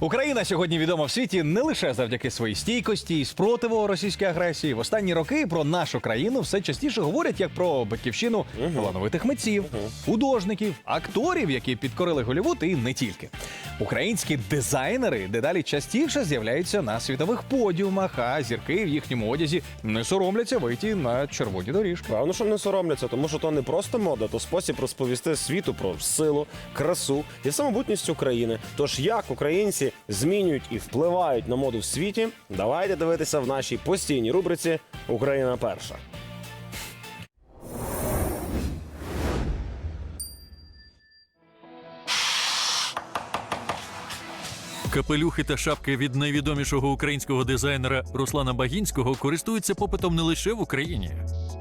Україна сьогодні відома в світі не лише завдяки своїй стійкості і спротиву російській агресії. В останні роки про нашу країну все частіше говорять як про батьківщину талановитих митців, художників, акторів, які підкорили Голівуд, і не тільки. Українські дизайнери дедалі частіше з'являються на світових подіумах, а зірки в їхньому одязі не соромляться вийти на червоні доріжки. Певно, що не соромляться, тому що то не просто мода, то спосіб розповісти світу про силу, красу і самобутність України. Тож як українці змінюють і впливають на моду в світі, давайте дивитися в нашій постійній рубриці Україна перша. Капелюхи та шапки від найвідомішого українського дизайнера Руслана Багінського користуються попитом не лише в Україні.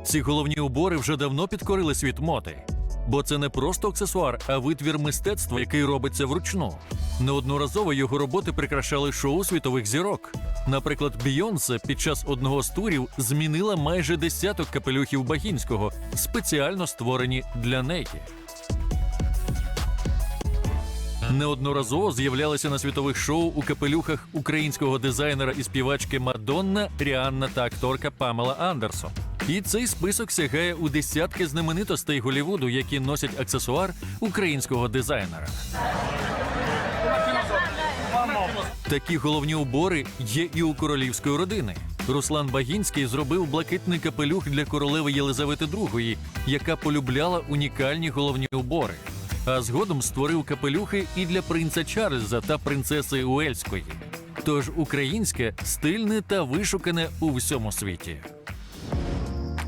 Ці головні убори вже давно підкорили світ моди. Бо це не просто аксесуар, а витвір мистецтва, який робиться вручну. Неодноразово його роботи прикрашали шоу світових зірок. Наприклад, Бійонсе під час одного з турів змінила майже десяток капелюхів Багінського, спеціально створені для неї. Неодноразово з'являлися на світових шоу у капелюхах українського дизайнера і співачки Мадонна, Ріанна та акторка Памела Андерсон. І цей список сягає у десятки знаменитостей Голівуду, які носять аксесуар українського дизайнера. Такі головні убори є і у королівської родини. Руслан Багінський зробив блакитний капелюх для королеви Єлизавети II, яка полюбляла унікальні головні убори. А згодом створив капелюхи і для принца Чарльза та принцеси Уельської. Тож українське стильне та вишукане у всьому світі.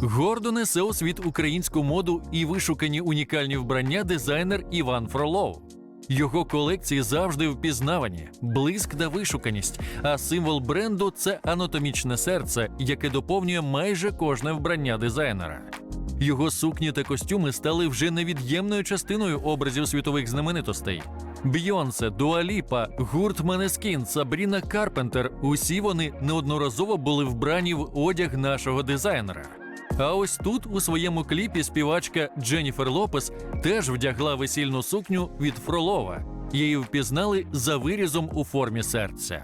Гордо несе у світ українську моду і вишукані унікальні вбрання дизайнер Іван Фролов. Його колекції завжди впізнавані, блиск та вишуканість. А символ бренду це анатомічне серце, яке доповнює майже кожне вбрання дизайнера. Його сукні та костюми стали вже невід'ємною частиною образів світових знаменитостей. Бйонсе, Дуаліпа, гурт Манескін, Сабріна Карпентер усі вони неодноразово були вбрані в одяг нашого дизайнера. А ось тут у своєму кліпі співачка Дженніфер Лопес теж вдягла весільну сукню від Фролова. Її впізнали за вирізом у формі серця.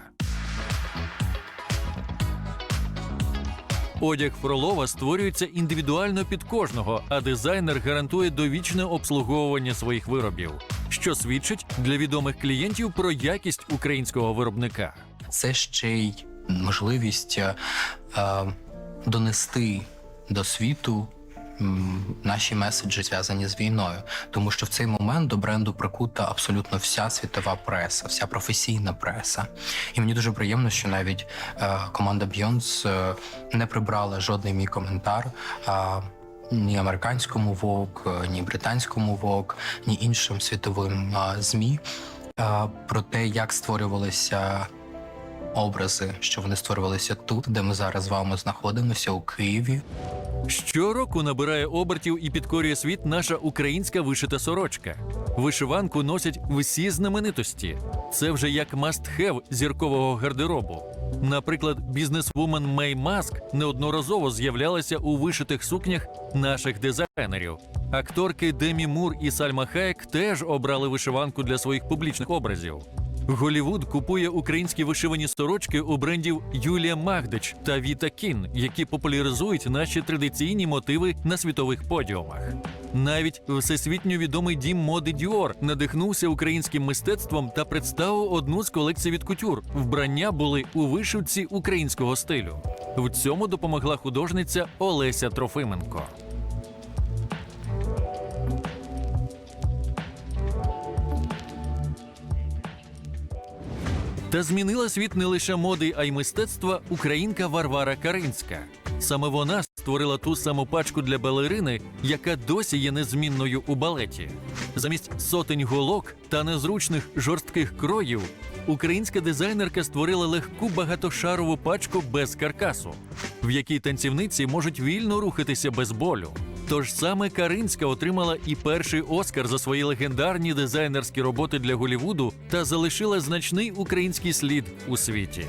Одяг Фролова створюється індивідуально під кожного, а дизайнер гарантує довічне обслуговування своїх виробів, що свідчить для відомих клієнтів про якість українського виробника. це ще й можливість е, е, донести до світу наші меседжі зв'язані з війною, тому що в цей момент до бренду прикута абсолютно вся світова преса, вся професійна преса. І мені дуже приємно, що навіть е, команда Beyonce е, не прибрала жодний мій коментар. е, ні американському Vogue, ні британському Vogue, ні іншим світовим е, змі е, про те, як створювалися образи, що вони створювалися тут, де ми зараз з вами знаходимося, у Києві. Щороку набирає обертів і підкорює світ наша українська вишита сорочка. Вишиванку носять всі знаменитості. Це вже як must-have зіркового гардеробу. Наприклад, бізнесвумен Мей Маск неодноразово з'являлася у вишитих сукнях наших дизайнерів. Акторки Демі Мур і Сальма Хаєк теж обрали вишиванку для своїх публічних образів. Голівуд купує українські вишивані сорочки у брендів Юлія Магдич та Віта Кін, які популяризують наші традиційні мотиви на світових подіумах. Навіть всесвітньо відомий дім моди Діор надихнувся українським мистецтвом та представив одну з колекцій від кутюр. Вбрання були у вишивці українського стилю. В цьому допомогла художниця Олеся Трофименко. Та змінила світ не лише моди, а й мистецтва українка Варвара Каринська. Саме вона створила ту саму пачку для балерини, яка досі є незмінною у балеті. Замість сотень голок та незручних жорстких кроїв, українська дизайнерка створила легку багатошарову пачку без каркасу, в якій танцівниці можуть вільно рухатися без болю. Тож саме Каринська отримала і перший Оскар за свої легендарні дизайнерські роботи для Голівуду та залишила значний український слід у світі.